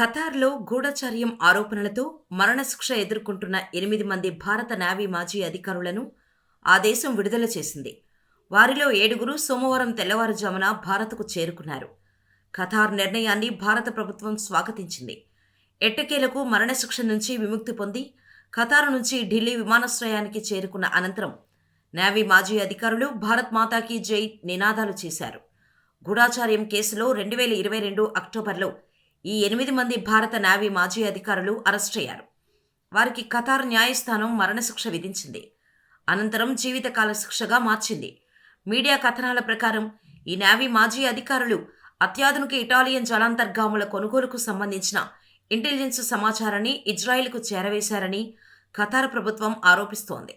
ఖతార్లో గూఢచర్యం ఆరోపణలతో మరణశిక్ష ఎదుర్కొంటున్న ఎనిమిది మంది భారత నావీ మాజీ అధికారులను ఆ దేశం విడుదల చేసింది. వారిలో ఏడుగురు సోమవారం తెల్లవారుజామున భారత్కు చేరుకున్నారు. ఖతార్ నిర్ణయాన్ని భారత ప్రభుత్వం స్వాగతించింది. ఎట్టకేలకు మరణశిక్ష నుంచి విముక్తి పొంది ఖతార్ నుంచి ఢిల్లీ విమానాశ్రయానికి చేరుకున్న అనంతరం నావీ మాజీ అధికారులు భారత్ మాతాకి జై నినాదాలు చేశారు. గూఢాచార్యం కేసులో రెండు వేల ఇరవై రెండు అక్టోబర్లో ఈ ఎనిమిది మంది భారత నావీ మాజీ అధికారులు అరెస్టయ్యారు వారికి ఖతార్ న్యాయస్థానం మరణశిక్ష విధించింది. అనంతరం జీవితకాల శిక్షగా మార్చింది. మీడియా కథనాల ప్రకారం ఈ నావీ మాజీ అధికారులు అత్యాధునిక ఇటాలియన్ జలాంతర్గాముల కొనుగోలుకు సంబంధించిన ఇంటెలిజెన్స్ సమాచారాన్ని ఇజ్రాయెల్కు చేరవేశారని ఖతార్ ప్రభుత్వం ఆరోపిస్తోంది.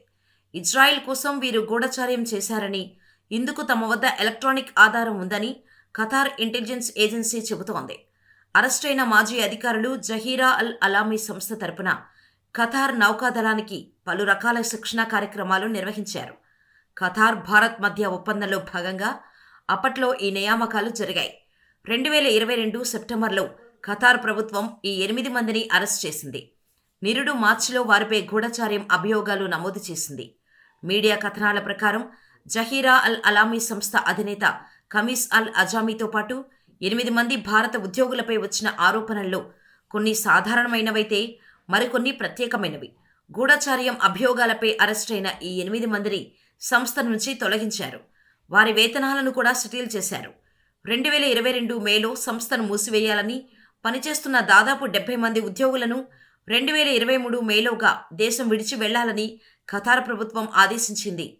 ఇజ్రాయెల్ కోసం వీరు గూఢచార్యం చేశారని ఇందుకు తమ వద్ద ఎలక్ట్రానిక్ ఆధారం ఉందని ఖతార్ ఇంటెలిజెన్స్ ఏజెన్సీ చెబుతోంది. అరెస్టైన మాజీ అధికారులు జహీరా అల్ అలామీ సంస్థ తరపున ఖతార్ నౌకాదళానికి పలు రకాల శిక్షణా కార్యక్రమాలు నిర్వహించారు. ఖతార్ భారత్ మధ్య ఒప్పందంలో భాగంగా అప్పట్లో ఈ నియామకాలు జరిగాయి. రెండు వేల ఇరవై రెండు సెప్టెంబర్లో ఖతార్ ప్రభుత్వం ఈ ఎనిమిది మందిని అరెస్ట్ చేసింది. నిరుడు మార్చిలో వారిపై గూఢచార్యం అభియోగాలు నమోదు చేసింది. మీడియా కథనాల ప్రకారం జహీరా అల్ అలామీ సంస్థ అధినేత కమీస్ అల్ అజామీతో పాటు ఎనిమిది మంది భారత ఉద్యోగులపై వచ్చిన ఆరోపణల్లో కొన్ని సాధారణమైనవైతే మరికొన్ని ప్రత్యేకమైనవి. గూఢచార్యం అభియోగాలపై అరెస్టైన ఈ ఎనిమిది మందిని సంస్థ నుంచి తొలగించారు. వారి వేతనాలను కూడా సెటిల్ చేశారు. రెండు వేల ఇరవై రెండు మేలో సంస్థను మూసివేయాలని పనిచేస్తున్న దాదాపు డెబ్బై మంది ఉద్యోగులను రెండు వేల ఇరవై మూడు మేలోగా దేశం విడిచి వెళ్ళాలని ఖతార్ ప్రభుత్వం ఆదేశించింది.